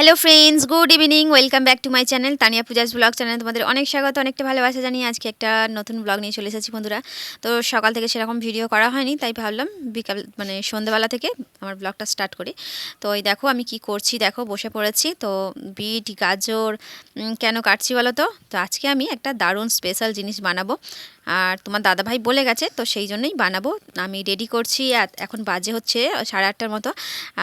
Hello friends good evening welcome back to my channel Tania Puja's blog channel তোমাদের অনেক স্বাগত, অনেকটা ভালোবাসা জানিয়ে আজকে একটা নতুন ব্লগ নিয়ে চলে এসেছি বন্ধুরা। তো সকাল থেকে সেরকম ভিডিও করা হয়নি, তাই ভাবলাম বিকাল মানে সন্ধ্যেবেলা থেকে আমার ব্লগটা স্টার্ট করি। তো এই দেখো, আমি কি করছি, দেখো, বসে পড়েছি। তো বিট, গাজর কেন কাটছি বলো তো? তো আজকে আমি একটা দারুণ স্পেশাল জিনিস বানাবো। আর তোমার দাদাভাই বলে গেছে, তো সেই জন্যই বানাবো। আমি রেডি করছি এখন বাজে হচ্ছে সাড়ে আটটার মতো।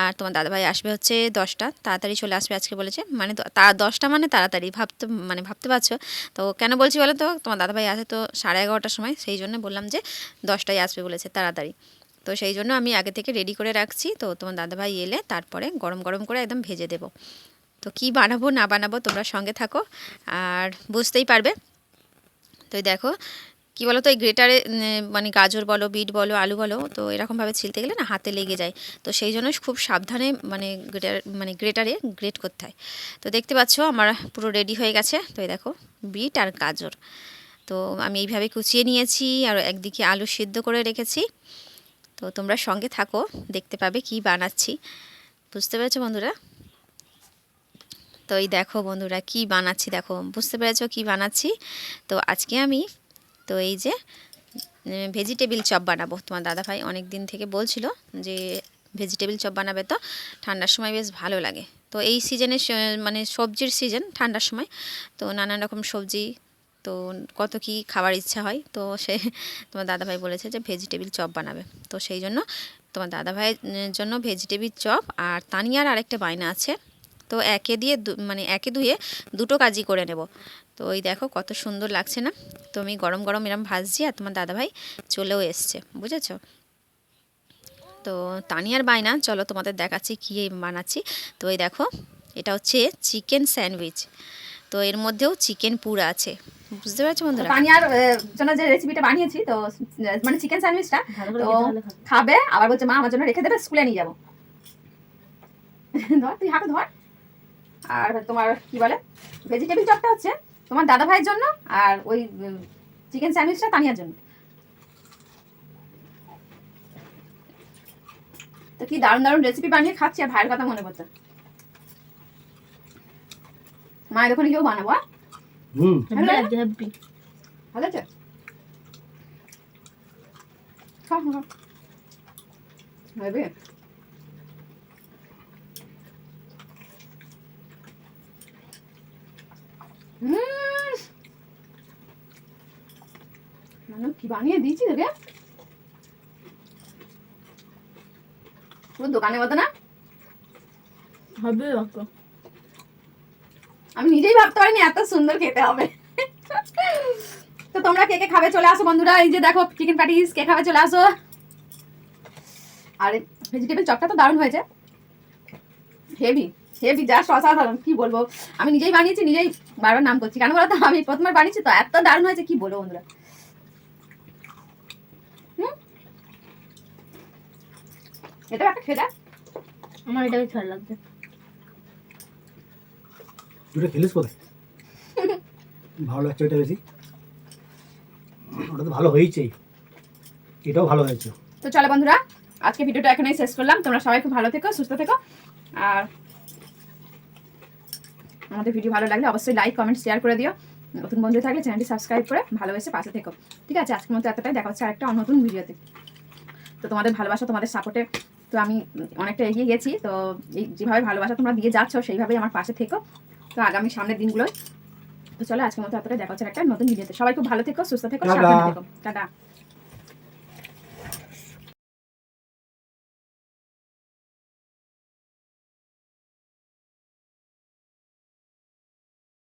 আর তোমার দাদাভাই আসবে হচ্ছে দশটা। তাড়াতাড়ি চলে আসবে আজকে বলেছে। মানে তো- দশটা মানে তাড়াতাড়ি ভাবতে মানে ভাবতে পারছ? তো কেন বলছি বলো তো? তোমার দাদাভাই আসে তো সাড়ে এগারোটার সময়, সেই জন্য বললাম যে দশটায় আসবে বলেছে তাড়াতাড়ি। তো সেই জন্য আমি আগে থেকে রেডি করে রাখছি। তো তোমার দাদাভাই এলে তারপরে গরম গরম করে একদম ভেজে দেবো। তো কি বানাবো, না বানাবো তোমরা সঙ্গে থাকো। আর বুঝতেই পারবে। তো দেখো কি বলো তো এই গ্রেটারে মানে গাজর বলো, বিট বলো, আলু বলো, তো এরকমভাবে ছিলতে গেলে না হাতে লেগে যায়। তো সেই জন্য খুব সাবধানে মানে গ্রেটার মানে গ্রেটারে গ্রেট করতে হয়। তো দেখতে পাচ্ছ আমার পুরো রেডি হয়ে গেছে। তো এই দেখো, বিট আর গাজর। তো আমি এইভাবে কুচিয়ে নিয়েছি আর একদিকে আলু সিদ্ধ করে রেখেছি। তো তোমরা সঙ্গে থাকো, দেখতে পাবে কি বানাচ্ছি। বুঝতে পেরেছ বন্ধুরা? তো এই দেখো বন্ধুরা, কি বানাচ্ছি দেখো। বুঝতে পেরেছ কি বানাচ্ছি? তো আজকে আমি তো এই যে ভেজিটেবিল চপ বানাবো। তোমার দাদাভাই অনেক দিন থেকে বলছিল যে ভেজিটেবিল চপ বানাবে তো, ঠান্ডার সময় বেশ ভালো লাগে। তো এই সিজনে মানে সবজির সিজন ঠান্ডার সময়। তো নানান রকম সবজি, তো কত কি খাবার ইচ্ছা হয়। তো সে, তোমার দাদাভাই বলেছে যে ভেজিটেবিল চপ বানাবে। তো সেই জন্য তোমার দাদাভাইয়ের জন্য ভেজিটেবিল চপ আর তানিয়ার আরেকটা বায়না আছে। তো একে দিয়ে দু- মানে একে দুয়ে দুটো কাজই করে নেব। তো ওই দেখো কত সুন্দর লাগছে না? তো আমি গরম গরম এরম ভাজছি আর তোমার দাদাভাই চলেও এসছে বুঝেছ? তো তানিয়ার বায়না চলো তোমাদের দেখাচ্ছি কী বানাচ্ছি। তো এই দেখো এটা হচ্ছে চিকেন স্যান্ডউইচ। তো এর মধ্যেও চিকেন পুরা আছে বুঝতে পারছ বন্ধুরা? পানিয়ার জন্য যে রেসিপিটা বানিয়েছি তো মানে চিকেন স্যান্ডউইচটা তো খাবে। আবার বলছে মা আমার জন্য রেখে দেবে স্কুলে নিয়ে যাব। ধর তুই হাতে ধর। আর তোমার কি বলে ভেজিটেবল চপটা হচ্ছে তোমার দাদা ভাইয়ের জন্য আর ওই চিকেন স্যান্ডউইচটা তানিয়ার জন্য। তো কি দারুণ দারুণ রেসিপি বানিয়ে খাচ্ছি আর ভাইয়ের কথা মনে পড়ছে। মায়ের ওখানে কেউ বানাবো ভালো আছে? হবে মানে কি বানিয়ে দিয়েছি তোকে? পুরো দোকানের মতো না? হবে আমি নিজেই ভাবতে পারিনি এত সুন্দর খেতে হবে। তো তোমরা কে কে খাবে চলে আসো বন্ধুরা এই যে দেখো চিকেন প্যাটিস কে খাবে চলে আসো। আর ভেজিটেবল চপটা তো দারুণ হয়েছে। হেভি হেভি যা অসাধারণ। কি বলব? আমি নিজেই বানিয়েছি নিজেই বারবার নাম করছি। কেন বলতো? আমি প্রথমবার বানিয়েছি তো এত দারুণ হয়েছে কি বলব বন্ধুরা? হুম? এটাও একটা আমার এটা বেশ ভালো লাগছে। ওটা খেলিস কোথায়? ভালো লাগছে ওটা বেশি। ওটা তো ভালো হয়েছেই। এটাও ভালো হয়েছে। তো চলো বন্ধুরা আজকে ভিডিওটা এখানেই শেষ করলাম। তোমরা সবাই খুব ভালো থেকো সুস্থ থেকো। আর আমাদের ভিডিও ভালো লাগলে অবশ্যই লাইক কমেন্ট শেয়ার করে দিও। নতুন বন্ধু থাকলে চ্যানেলটি সাবস্ক্রাইব করে ভালোবেসে পাশে থেকো। ঠিক আছে আজকের মতো এতটাই। দেখা হচ্ছে আরেকটা নতুন ভিডিওতে। তো তোমাদের ভালোবাসা তোমাদের সাপোর্টে তো আমি অনেকটা এগিয়ে গেছি। তো এই যেভাবে ভালোবাসা তোমরা দিয়ে যাচ্ছ সেইভাবেই আমার পাশে থেকো। তো আগামী সামনের দিনগুলোয়। তো চলো আজকের মতো এতটাই। দেখা হচ্ছে একটা নতুন ভিডিওতে। সবাই খুব ভালো থেকো সুস্থ থেকো। সাবধানে থেকো। টাটা।